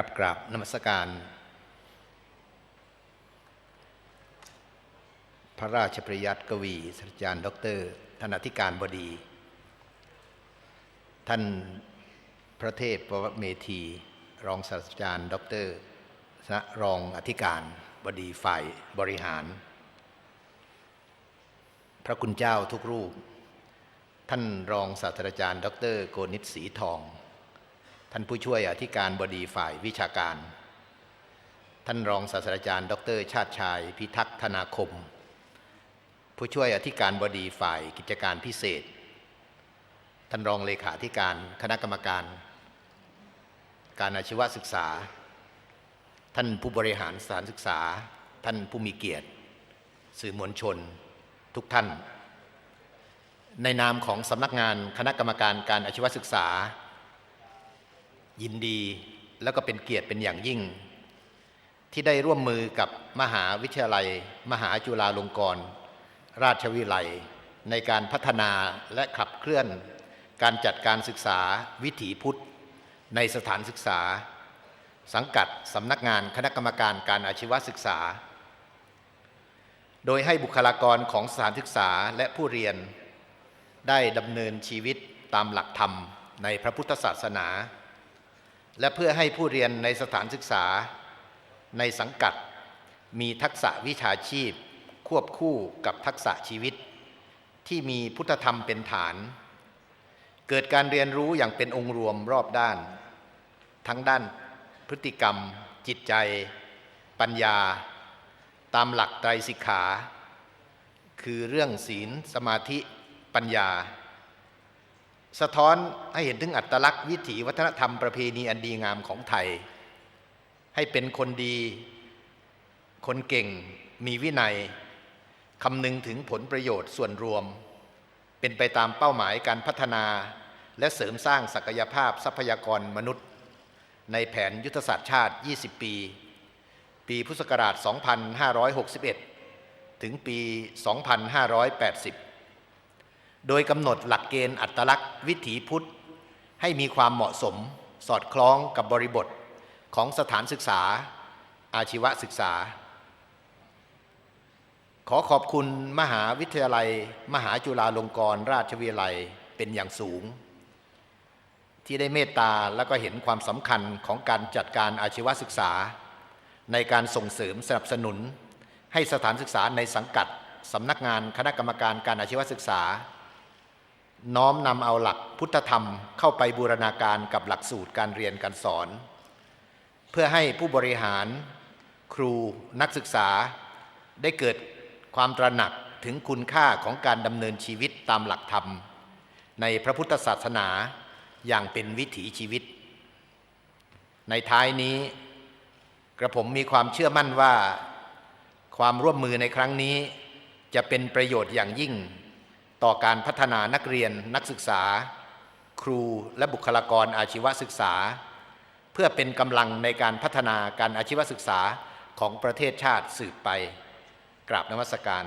ครับกราบนมัสการ พระราชประยัติกวีศาสตราจารย์ ดรธนธิการบดี ท่านพระเทพประวัติเมธี รองศาสตราจารย์ ดรสะรองอธิการบดีฝ่ายบริหาร พระคุณเจ้าทุกรูป ท่านรองศาสตราจารย์ ดรโกนิตศรีทอง ท่านผู้ช่วยอธิการบดีฝ่ายวิชาการ ท่านรองศาสตราจารย์ ดร ชาติชาย พิทักษ์ธนาคม ผู้ช่วยอธิการบดีฝ่ายกิจการพิเศษ ท่านรองเลขาธิการคณะกรรมการ การอาชีวศึกษา ท่านผู้บริหารสถานศึกษา ท่านผู้มีเกียรติ สื่อมวลชน ทุกท่าน ในนามของสำนักงานคณะกรรมการการอาชีวศึกษา ยินดีแล้วก็เป็นเกียรติเป็นอย่างยิ่ง ที่ได้ร่วมมือกับมหาวิทยาลัย มหาจุฬาลงกรณราชวิไลในการพัฒนาและขับเคลื่อน การจัดการศึกษาวิถีพุทธ ในสถานศึกษา สังกัดสำนักงานคณะกรรมการการอาชีวศึกษา โดยให้บุคลากรของสถานศึกษาและผู้เรียน ได้ดำเนินชีวิตตามหลักธรรมในพระพุทธศาสนา และเพื่อให้ผู้เรียนในสถานศึกษาในสังกัด มีทักษะวิชาชีพ ควบคู่กับทักษะชีวิต ที่มีพุทธธรรมเป็นฐาน เกิดการเรียนรู้อย่างเป็นองค์รวมรอบด้าน ทั้งด้านพฤติกรรม จิตใจ ปัญญา ตามหลักไตรสิกขา คือเรื่องศีล สมาธิ ปัญญา สะท้อนให้เห็นถึงอัตลักษณ์วิถีวัฒนธรรมประเพณีอันดีงามของไทย ให้เป็นคนดี คนเก่ง มีวินัยคำนึงถึงผลประโยชน์ส่วนรวม เป็นไปตามเป้าหมายการพัฒนา และเสริมสร้างศักยภาพทรัพยากรมนุษย์ ในแผนยุทธศาสตร์ชาติ 20 ปี ปีพุทธศักราช 2561 ถึงปี 2580 โดยกำหนดหลักเกณฑ์อัตลักษณ์วิถีพุทธ ให้มีความเหมาะสม สอดคล้องกับบริบทของสถานศึกษา อาชีวศึกษา ขอขอบคุณมหาวิทยาลัย มหาจุฬาลงกรณราชวิทยาลัยเป็นอย่างสูง ที่ได้เมตตาและก็เห็นความสำคัญของการจัดการอาชีวศึกษา ในการส่งเสริมสนับสนุน ให้สถานศึกษาในสังกัดสำนักงานคณะกรรมการการอาชีวศึกษา น้อมนำเอาหลักพุทธธรรมเข้าไปบูรณาการกับหลักสูตรการเรียนการสอน เพื่อให้ผู้บริหาร ครูนักศึกษา ได้เกิดความตระหนักถึงคุณค่าของการดำเนินชีวิตตามหลักธรรม ในพระพุทธศาสนาอย่างเป็นวิถีชีวิต ในท้ายนี้ กระผมมีความเชื่อมั่นว่า ความร่วมมือในครั้งนี้ จะเป็นประโยชน์อย่างยิ่ง ต่อการพัฒนานักเรียนนักศึกษา ครูและบุคลากรอาชีวศึกษา เพื่อเป็นกำลังในการพัฒนาการอาชีวศึกษาของประเทศชาติสืบไป กราบนมัสการ